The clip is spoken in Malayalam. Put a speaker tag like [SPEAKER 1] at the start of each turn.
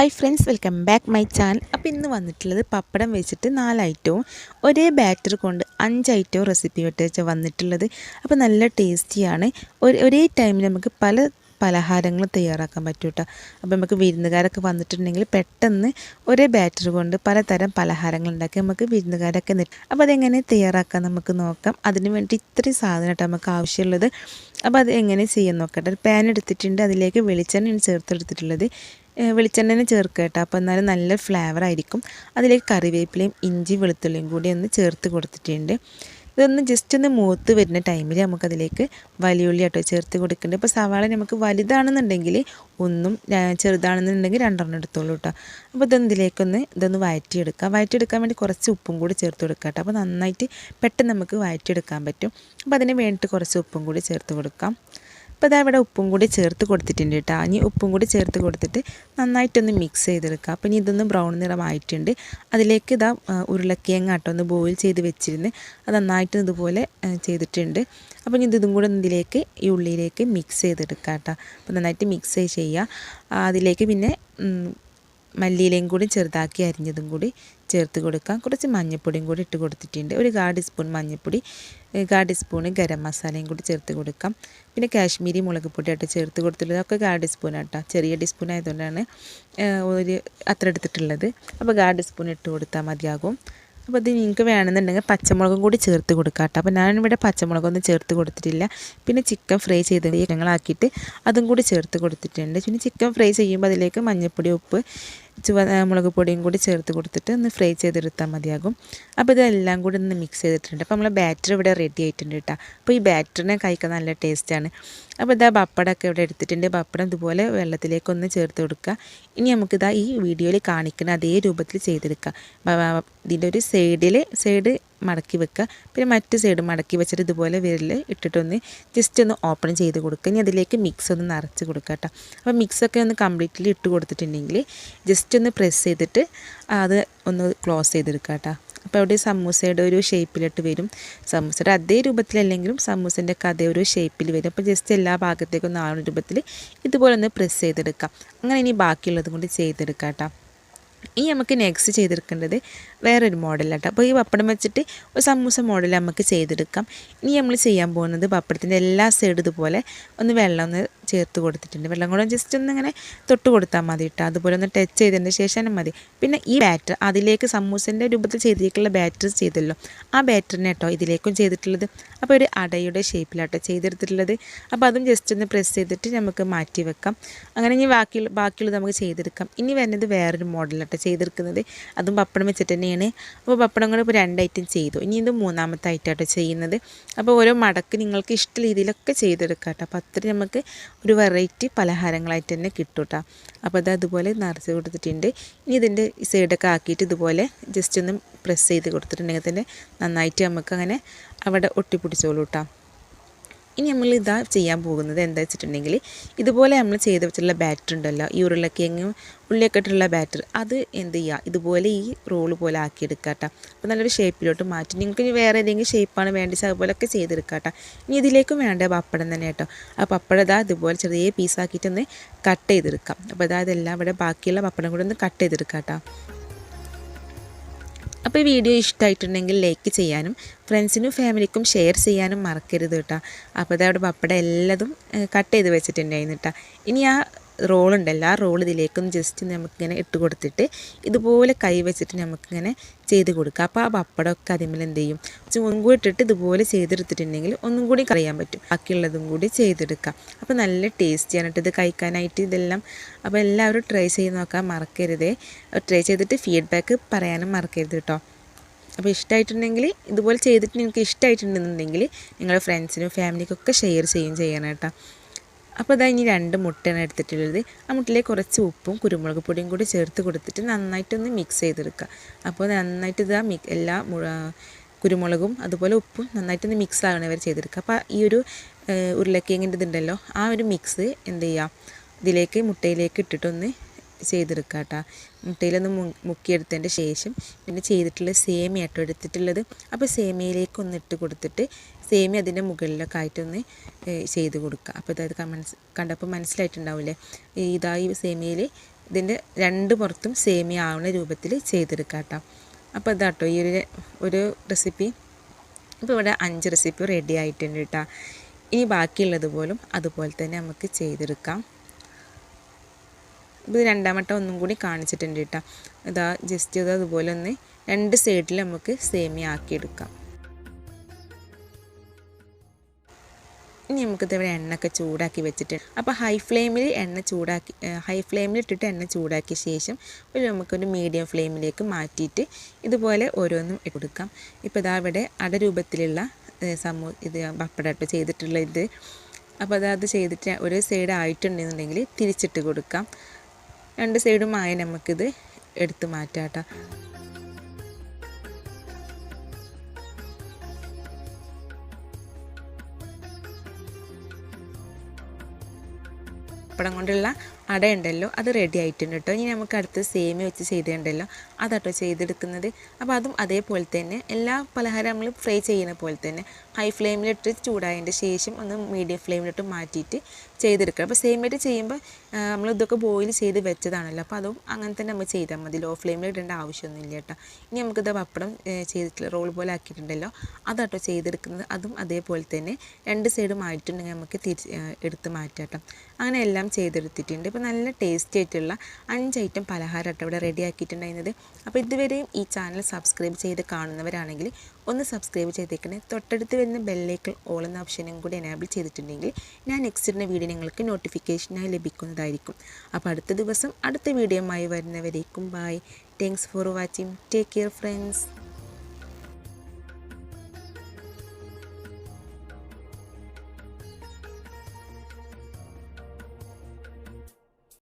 [SPEAKER 1] Hi friends welcome back my channel അപ്പോൾ ഇന്ന് വന്നിട്ടുള്ളത് പപ്പടം വെച്ചിട്ട് നാല് ഐറ്റവും ഒരേ ബാറ്റർ കൊണ്ട് അഞ്ച് ഐറ്റവും റെസിപ്പി വെച്ച് വന്നിട്ടുള്ളത്. അപ്പോൾ നല്ല ടേസ്റ്റിയാണ് ഒരു- ഒരേ ടൈമിൽ നമുക്ക് പല പലഹാരങ്ങൾ തയ്യാറാക്കാൻ പറ്റും കേട്ടോ അപ്പോൾ നമുക്ക് വിരുന്നുകാരൊക്കെ വന്നിട്ടുണ്ടെങ്കിൽ പെട്ടെന്ന് ഒരേ ബാറ്റർ കൊണ്ട് പലതരം പലഹാരങ്ങൾ ഉണ്ടാക്കി നമുക്ക് വിരുന്നുകാരൊക്കെ നിൽക്കും അപ്പോൾ അതെങ്ങനെ തയ്യാറാക്കാൻ നമുക്ക് നോക്കാം. അതിന് വേണ്ടി ഇത്രയും സാധനം കേട്ടോ നമുക്ക് ആവശ്യമുള്ളത്. അപ്പോൾ അത് എങ്ങനെ ചെയ്യാൻ നോക്കട്ടെ. ഒരു പാൻ എടുത്തിട്ടുണ്ട്. അതിലേക്ക് വെളിച്ചെണ്ണയാണ് ചേർത്തെടുത്തിട്ടുള്ളത് വെളിച്ചെണ്ണ ചേർക്കുക കേട്ടോ. അപ്പോൾ എന്നാലും നല്ല ഫ്ലേവർ ആയിരിക്കും. അതിലേക്ക് കറിവേപ്പിലയും ഇഞ്ചി വെളുത്തുള്ളിയും കൂടി ഒന്ന് ചേർത്ത് കൊടുത്തിട്ടുണ്ട്. ഇതൊന്ന് ജസ്റ്റ് ഒന്ന് മൂത്ത് വരുന്ന ടൈമിൽ നമുക്കതിലേക്ക് വലിയുള്ളി ആട്ടോ ചേർത്ത് കൊടുക്കേണ്ടത്. ഇപ്പോൾ സവാള നമുക്ക് വലുതാണെന്നുണ്ടെങ്കിൽ ഒന്നും ചെറുതാണെന്നുണ്ടെങ്കിൽ രണ്ടെണ്ണം എടുത്തോളൂ കേട്ടോ. അപ്പോൾ ഇതൊന്ന് ഇതിലേക്കൊന്ന് ഇതൊന്ന് വയറ്റിയെടുക്കുക വഴറ്റിയെടുക്കാൻ വേണ്ടി കുറച്ച് ഉപ്പും കൂടി ചേർത്ത് കൊടുക്കുക കേട്ടോ. അപ്പോൾ നന്നായിട്ട് പെട്ടെന്ന് നമുക്ക് വഴറ്റിയെടുക്കാൻ പറ്റും. അപ്പോൾ അതിന് വേണ്ടിയിട്ട് കുറച്ച് ഉപ്പും കൂടി ചേർത്ത് കൊടുക്കാം. അപ്പോൾ ഇതാ ഇവിടെ ഉപ്പും കൂടി ചേർത്ത് കൊടുത്തിട്ടുണ്ട് കേട്ടോ. ഇനി ഉപ്പും കൂടി ചേർത്ത് കൊടുത്തിട്ട് നന്നായിട്ടൊന്ന് മിക്സ് ചെയ്തെടുക്കുക അപ്പം ഇനി ഇതൊന്ന് ബ്രൗൺ നിറമായിട്ടുണ്ട്. അതിലേക്ക് ഇതാ ഉരുളക്കിയങ്ങ ആട്ടോ ഒന്ന് ബോയിൽ ചെയ്ത് വെച്ചിരുന്ന്. അത് നന്നായിട്ട് ഇതുപോലെ ചെയ്തിട്ടുണ്ട്. അപ്പോൾ ഇനി ഇതും കൂടെ ഇതിലേക്ക് ഈ ഉള്ളിയിലേക്ക് മിക്സ് ചെയ്തെടുക്കുക കേട്ടോ. അപ്പോൾ നന്നായിട്ട് മിക്സ് ചെയ്യുക. അതിലേക്ക് പിന്നെ മല്ലിയിലയും കൂടി ചെറുതാക്കി അരിഞ്ഞതും കൂടി ചേർത്ത് കൊടുക്കാം. കുറച്ച് മഞ്ഞൾപ്പൊടിയും കൂടി ഇട്ട് കൊടുത്തിട്ടുണ്ട്. ഒരു കാ ടീസ്പൂൺ മഞ്ഞൾപ്പൊടി കാ ടീസ്പൂണ് ഗരം മസാലയും കൂടി ചേർത്ത് കൊടുക്കാം. പിന്നെ കാശ്മീരി മുളക് പൊടി ആയിട്ട് ചേർത്ത് കൊടുത്തിട്ടുള്ളത്. ഒക്കെ ടീസ്പൂൺ ആട്ടോ. ചെറിയ ടീസ്പൂൺ ആയതുകൊണ്ടാണ് ഒരു അത്ര എടുത്തിട്ടുള്ളത്. അപ്പോൾ കാ സ്പൂൺ ഇട്ട് കൊടുത്താൽ മതിയാകും. അപ്പോൾ ഇത് നിങ്ങൾക്ക് വേണമെന്നുണ്ടെങ്കിൽ പച്ചമുളകും കൂടി ചേർത്ത് കൊടുക്കാം കേട്ടോ. അപ്പോൾ ഞാനിവിടെ പച്ചമുളകൊന്നും ചേർത്ത് കൊടുത്തിട്ടില്ല. പിന്നെ ചിക്കൻ ഫ്രൈ ചെയ്ത് ഞങ്ങളാക്കിയിട്ട് അതും കൂടി ചേർത്ത് കൊടുത്തിട്ടുണ്ട്. പിന്നെ ചിക്കൻ ഫ്രൈ ചെയ്യുമ്പോൾ അതിലേക്ക് മഞ്ഞൾപ്പൊടി ഉപ്പ് ചുവ മുളക് പൊടിയും കൂടി ചേർത്ത് കൊടുത്തിട്ട് ഒന്ന് ഫ്രൈ ചെയ്തെടുത്താൽ മതിയാകും. അപ്പോൾ ഇതെല്ലാം കൂടി ഒന്ന് മിക്സ് ചെയ്തിട്ടുണ്ട്. അപ്പോൾ നമ്മൾ ബാറ്റർ ഇവിടെ റെഡി ആയിട്ടുണ്ട് കേട്ടോ അപ്പോൾ ഈ ബാറ്ററിനെ കഴിക്കാൻ നല്ല ടേസ്റ്റാണ് അപ്പോൾ ഇതാ പപ്പടമൊക്കെ ഇവിടെ എടുത്തിട്ടുണ്ട്. പപ്പടം ഇതുപോലെ വെള്ളത്തിലേക്കൊന്ന് ചേർത്ത് കൊടുക്കുക. ഇനി നമുക്കിതാ ഈ വീഡിയോയിൽ കാണിക്കുന്ന അതേ രൂപത്തിൽ ചെയ്തെടുക്കുക. ഇതിന്റെ ഒരു സൈഡിൽ സൈഡ് മടക്കി വെക്കുക. പിന്നെ മറ്റു സൈഡ് മടക്കി വെച്ചിട്ട് ഇതുപോലെ വിരൽ ഇട്ടിട്ടൊന്ന് ജസ്റ്റ് ഒന്ന് ഓപ്പൺ ചെയ്ത് കൊടുക്കുക. ഇനി അതിലേക്ക് മിക്സ് ഒന്ന് നിറച്ച് കൊടുക്കുക കേട്ടോ അപ്പോൾ മിക്സൊക്കെ ഒന്ന് കംപ്ലീറ്റ്ലി ഇട്ട് കൊടുത്തിട്ടുണ്ടെങ്കിൽ ജസ്റ്റ് ഒന്ന് പ്രസ് ചെയ്തിട്ട് അത് ഒന്ന് ക്ലോസ് ചെയ്തെടുക്കുക കേട്ടോ അപ്പോൾ അവിടെ സമൂസയുടെ ഒരു ഷേപ്പിലിട്ട് വരും. സമൂസയുടെ അതേ രൂപത്തിലല്ലെങ്കിലും സമൂസന്റെ അതേ ഒരു ഷേപ്പിൽ വരും. അപ്പോൾ ജസ്റ്റ് എല്ലാ ഭാഗത്തേക്കും നാളെ രൂപത്തിൽ ഇതുപോലെ ഒന്ന് പ്രസ് ചെയ്തെടുക്കാം അങ്ങനെ ഇനി ബാക്കിയുള്ളത് കൊണ്ട് ചെയ്തെടുക്കാം കേട്ടോ ഇനി നമുക്ക് നെക്സ്റ്റ് ചെയ്തെടുക്കേണ്ടത് വേറൊരു മോഡലാട്ടോ അപ്പോൾ ഈ പപ്പടം വെച്ചിട്ട് ഒരു സമൂസ മോഡൽ നമുക്ക് ചെയ്തെടുക്കാം. ഇനി നമ്മൾ ചെയ്യാൻ പോകുന്നത് പപ്പടത്തിന്റെ എല്ലാ സൈഡും ഇതുപോലെ ഒന്ന് വെള്ളം ഒന്ന് ചേർത്ത് കൊടുത്തിട്ടുണ്ട്. വെള്ളം കൂടെ ജസ്റ്റ് ഒന്ന് ഇങ്ങനെ തൊട്ട് കൊടുത്താൽ മതി കേട്ടോ അതുപോലെ ഒന്ന് ടച്ച് ചെയ്തതിന് ശേഷം മതി. പിന്നെ ഈ ബാറ്റർ അതിലേക്ക് സമൂസിന്റെ രൂപത്തിൽ ചെയ്തിട്ടുള്ള ബാറ്റർ ചെയ്തല്ലോ. ആ ബാറ്ററിനെ കേട്ടോ ഇതിലേക്കും ചെയ്തിട്ടുള്ളത്. അപ്പോൾ ഒരു അടയുടെ ഷേപ്പിലാട്ടോ ചെയ്തെടുത്തിട്ടുള്ളത്. അപ്പോൾ അതും ജസ്റ്റ് ഒന്ന് പ്രസ് ചെയ്തിട്ട് നമുക്ക് മാറ്റി വെക്കാം. അങ്ങനെ ഇനി ബാക്കി ബാക്കിയുള്ളത് നമുക്ക് ചെയ്തെടുക്കാം. ഇനി വരുന്നത് വേറൊരു മോഡലാട്ടോ ചെയ്തെടുക്കുന്നത്. അതും പപ്പടം വെച്ചിട്ട് തന്നെയാണ്. അപ്പോൾ പപ്പടം കൂടെ ഇപ്പോൾ രണ്ട് ഐറ്റം ചെയ്തു. ഇനി ഇത് മൂന്നാമത്തെ ഐറ്റമാട്ടോ ചെയ്യുന്നത്. അപ്പോൾ ഓരോ മടക്ക് നിങ്ങൾക്ക് ഇഷ്ട രീതിയിലൊക്കെ ചെയ്തെടുക്കാം കേട്ടോ അപ്പോൾ നമുക്ക് ഒരു വെറൈറ്റി പലഹാരങ്ങളായിട്ട് തന്നെ കിട്ടും കേട്ടോ അപ്പോൾ അത് അതുപോലെ നിറച്ച് കൊടുത്തിട്ടുണ്ട്. ഇനി ഇതിന്റെ സൈഡൊക്കെ ആക്കിയിട്ട് ഇതുപോലെ ജസ്റ്റ് ഒന്ന് പ്രസ് ചെയ്ത് കൊടുത്തിട്ടുണ്ടെങ്കിൽ തന്നെ നന്നായിട്ട് നമുക്ക് അങ്ങനെ അവിടെ ഒട്ടിപ്പിടിച്ചോളൂ കേട്ടോ ഇനി നമ്മൾ ഇതാ ചെയ്യാൻ പോകുന്നത് എന്താ വെച്ചിട്ടുണ്ടെങ്കിൽ ഇതുപോലെ നമ്മൾ ചെയ്ത് വെച്ചിട്ടുള്ള ബാറ്റർ ഉണ്ടല്ലോ. ഈ ഉരുളക്കിഴങ്ങും ഉള്ളിയൊക്കെ ഇട്ടുള്ള ബാറ്റർ അത് എന്ത് ചെയ്യുക? ഇതുപോലെ ഈ റോൾ പോലെ ആക്കിയെടുക്കുക കേട്ടോ അപ്പോൾ നല്ലൊരു ഷേപ്പിലോട്ട് മാറ്റി. നിങ്ങൾക്ക് ഇനി വേറെ ഏതെങ്കിലും ഷേപ്പാണ് വേണ്ടത് അതുപോലെയൊക്കെ ചെയ്തെടുക്കുക ഇനി ഇതിലേക്കും വേണ്ട പപ്പടം തന്നെ കേട്ടോ ആ പപ്പടം ഇതാ ഇതുപോലെ ചെറിയ പീസാക്കിയിട്ടൊന്ന് കട്ട് ചെയ്തെടുക്കാം. അപ്പോൾ അതായത് ഇതെല്ലാം ഇവിടെ ബാക്കിയുള്ള പപ്പടം കൂടെ ഒന്ന് കട്ട് ചെയ്തെടുക്കാം കേട്ടോ അപ്പോൾ വീഡിയോ ഇഷ്ടമായിട്ടുണ്ടെങ്കിൽ ലൈക്ക് ചെയ്യാനും ഫ്രണ്ട്സിനും ഫാമിലിക്കും ഷെയർ ചെയ്യാനും മറക്കരുത് കേട്ടോ അപ്പോൾ അതവിടെ പപ്പടം എല്ലാതും കട്ട് ചെയ്ത് വെച്ചിട്ടുണ്ടായിരുന്നു കേട്ടോ ഇനി ആ ഉണ്ട് ആ റോൾ ഇതിലേക്കൊന്ന് ജസ്റ്റ് നമുക്കിങ്ങനെ ഇട്ട് കൊടുത്തിട്ട് ഇതുപോലെ കൈ വെച്ചിട്ട് നമുക്കിങ്ങനെ ചെയ്ത് കൊടുക്കുക അപ്പോൾ ആ പപ്പടമൊക്കെ അതിന്മേൽ എന്ത് ചെയ്യും ചുവങ്കും ഇട്ടിട്ട് ഇതുപോലെ ചെയ്തെടുത്തിട്ടുണ്ടെങ്കിൽ ഒന്നും കൂടി കറിയാൻ പറ്റും. ബാക്കിയുള്ളതും കൂടി ചെയ്തെടുക്കാം. അപ്പോൾ നല്ല ടേസ്റ്റിയാണ് കേട്ടോ ഇത് കഴിക്കാനായിട്ട് ഇതെല്ലാം. അപ്പോൾ എല്ലാവരും ട്രൈ ചെയ്ത് നോക്കാൻ മറക്കരുതേ. ട്രൈ ചെയ്തിട്ട് ഫീഡ്ബാക്ക് പറയാനും മറക്കരുത് കേട്ടോ. അപ്പോൾ ഇഷ്ടമായിട്ടുണ്ടെങ്കിൽ ഇതുപോലെ ചെയ്തിട്ട് നിങ്ങൾക്ക് ഇഷ്ടമായിട്ടുണ്ടെന്നുണ്ടെങ്കിൽ നിങ്ങളുടെ ഫ്രണ്ട്സിനും ഫാമിലിക്കൊക്കെ ഷെയർ ചെയ്യും ചെയ്യണം കേട്ടോ. അപ്പോൾ അതാ ഇനി രണ്ട് മുട്ടയാണ് എടുത്തിട്ടുള്ളത്. ആ മുട്ടയിലേക്ക് കുറച്ച് ഉപ്പും കുരുമുളക് പൊടിയും കൂടി ചേർത്ത് കൊടുത്തിട്ട് നന്നായിട്ടൊന്ന് മിക്സ് ചെയ്തെടുക്കുക. അപ്പോൾ നന്നായിട്ട് ഇതാ മി എല്ലാ കുരുമുളകും അതുപോലെ ഉപ്പും നന്നായിട്ടൊന്ന് മിക്സ് ആകണ വരെ ചെയ്തെടുക്കുക. അപ്പോൾ ഈ ഒരു ഉരുളക്കിങ്ങിന്റെ ഇതുണ്ടല്ലോ ആ ഒരു മിക്സ് എന്ത് ചെയ്യുക? ഇതിലേക്ക് മുട്ടയിലേക്ക് ഇട്ടിട്ടൊന്ന് ചെയ്തെടുക്കുക കേട്ടോ. മുട്ടയിലൊന്ന് മുക്കിയെടുത്തതിന്റെ ശേഷം പിന്നെ ചെയ്തിട്ടുള്ള സേമിയ കേട്ടോ എടുത്തിട്ടുള്ളത്. അപ്പോൾ സേമിയയിലേക്ക് ഒന്ന് ഇട്ട് കൊടുത്തിട്ട് സേമിയ അതിന്റെ മുകളിലൊക്കെ ആയിട്ടൊന്ന് ചെയ്ത് കൊടുക്കുക അപ്പോൾ ഇതായത് മനസ് കണ്ടപ്പോൾ മനസ്സിലായിട്ടുണ്ടാവില്ലേ ഈ ഇതാ ഈ സേമിയയിൽ ഇതിന്റെ രണ്ട് പുറത്തും സേമിയ ആവുന്ന രൂപത്തിൽ ചെയ്തെടുക്കാം കേട്ടോ അപ്പോൾ ഇതാട്ടോ ഈ ഒരു ഒരു റെസിപ്പി ഇപ്പോൾ ഇവിടെ അഞ്ച് റെസിപ്പി റെഡി ആയിട്ടുണ്ട് കേട്ടോ ഇനി ബാക്കിയുള്ളത് പോലും അതുപോലെ തന്നെ നമുക്ക് ചെയ്തെടുക്കാം. ഇത് രണ്ടാമത്തെ ഒന്നും കൂടി കാണിച്ചിട്ടുണ്ട് കേട്ടോ ഇതാ ജസ്റ്റ് ഇത് അതുപോലെ ഒന്ന് രണ്ട് സൈഡിൽ നമുക്ക് സേമിയ ആക്കിയെടുക്കാം. ഇനി നമുക്കിത് ഇവിടെ എണ്ണയൊക്കെ ചൂടാക്കി വെച്ചിട്ട് അപ്പോൾ ഹൈ ഫ്ലെയിമിൽ എണ്ണ ചൂടാക്കി ഹൈ ഫ്ലെയിമിൽ ഇട്ടിട്ട് എണ്ണ ചൂടാക്കിയ ശേഷം ഒരു നമുക്കൊരു മീഡിയം ഫ്ലെയിമിലേക്ക് മാറ്റിയിട്ട് ഇതുപോലെ ഓരോന്നും കൊടുക്കാം. ഇപ്പോൾ ഇതാ ഇവിടെ അടരൂപത്തിലുള്ള സമൂ ഇത് പപ്പടട്ട് ചെയ്തിട്ടുള്ള ഇത്. അപ്പോൾ അതത് ചെയ്തിട്ട് ഒരു സൈഡ് ആയിട്ടുണ്ടെന്നുണ്ടെങ്കിൽ തിരിച്ചിട്ട് കൊടുക്കാം. രണ്ട് സൈഡും ആയി നമുക്കിത് എടുത്ത് മാറ്റാം കേട്ടോ പപ്പടം കൊണ്ടുള്ള അട ഉണ്ടല്ലോ അത് റെഡി ആയിട്ടുണ്ട് കേട്ടോ ഇനി നമുക്ക് അടുത്ത് സേമിയ വെച്ച് ചെയ്തിട്ടുണ്ടല്ലോ അതാട്ടോ ചെയ്തെടുക്കുന്നത്. അപ്പോൾ അതും അതേപോലെ തന്നെ എല്ലാ പലഹാരം നമ്മൾ ഫ്രൈ ചെയ്യുന്ന പോലെ തന്നെ ഹൈ ഫ്ലെയിമിലിട്ട് ചൂടായതിന്റെ ശേഷം ഒന്ന് മീഡിയം ഫ്ലെയിമിലിട്ട് മാറ്റിയിട്ട് ചെയ്തെടുക്കുക അപ്പോൾ സേമിയായിട്ട് ചെയ്യുമ്പോൾ നമ്മൾ ഇതൊക്കെ ബോയിൽ ചെയ്ത് വെച്ചതാണല്ലോ അപ്പോൾ അതും അങ്ങനെ തന്നെ നമ്മൾ ചെയ്താൽ മതി. ലോ ഫ്ലെയിമിൽ ഇടേണ്ട ആവശ്യമൊന്നുമില്ല കേട്ടോ ഇനി നമുക്കിത് പപ്പടം ചെയ്തിട്ടുള്ള റോൾ പോലെ ആക്കിയിട്ടുണ്ടല്ലോ അതാട്ടോ ചെയ്തെടുക്കുന്നത്. അതും അതേപോലെ തന്നെ രണ്ട് സൈഡും ആയിട്ടുണ്ടെങ്കിൽ നമുക്ക് തിരിച്ച് എടുത്ത് മാറ്റാം കേട്ടോ അങ്ങനെ എല്ലാം ചെയ്തെടുത്തിട്ടുണ്ട്. ഇപ്പോൾ നല്ല ടേസ്റ്റി ആയിട്ടുള്ള അഞ്ച് ഐറ്റം പലഹാരമായിട്ട് ഇവിടെ റെഡി ആക്കിയിട്ടുണ്ടായിരുന്നത്. അപ്പോൾ ഇതുവരെയും ഈ ചാനൽ സബ്സ്ക്രൈബ് ചെയ്ത് കാണുന്നവരാണെങ്കിൽ ഒന്ന് സബ്സ്ക്രൈബ് ചെയ്തേക്കണേ. തൊട്ടടുത്ത് വരുന്ന ബെല്ലേക്കൽ ഓൾ എന്ന ഓപ്ഷനും കൂടി എനേബിൾ ചെയ്തിട്ടുണ്ടെങ്കിൽ ഞാൻ നെക്സ്റ്റ് ഇടുന്ന വീഡിയോ നിങ്ങൾക്ക് നോട്ടിഫിക്കേഷനായി ലഭിക്കുന്നതായിരിക്കും. അപ്പോൾ അടുത്ത ദിവസം അടുത്ത വീഡിയോയുമായി വരുന്നവരേക്കും bye thanks for watching take care friends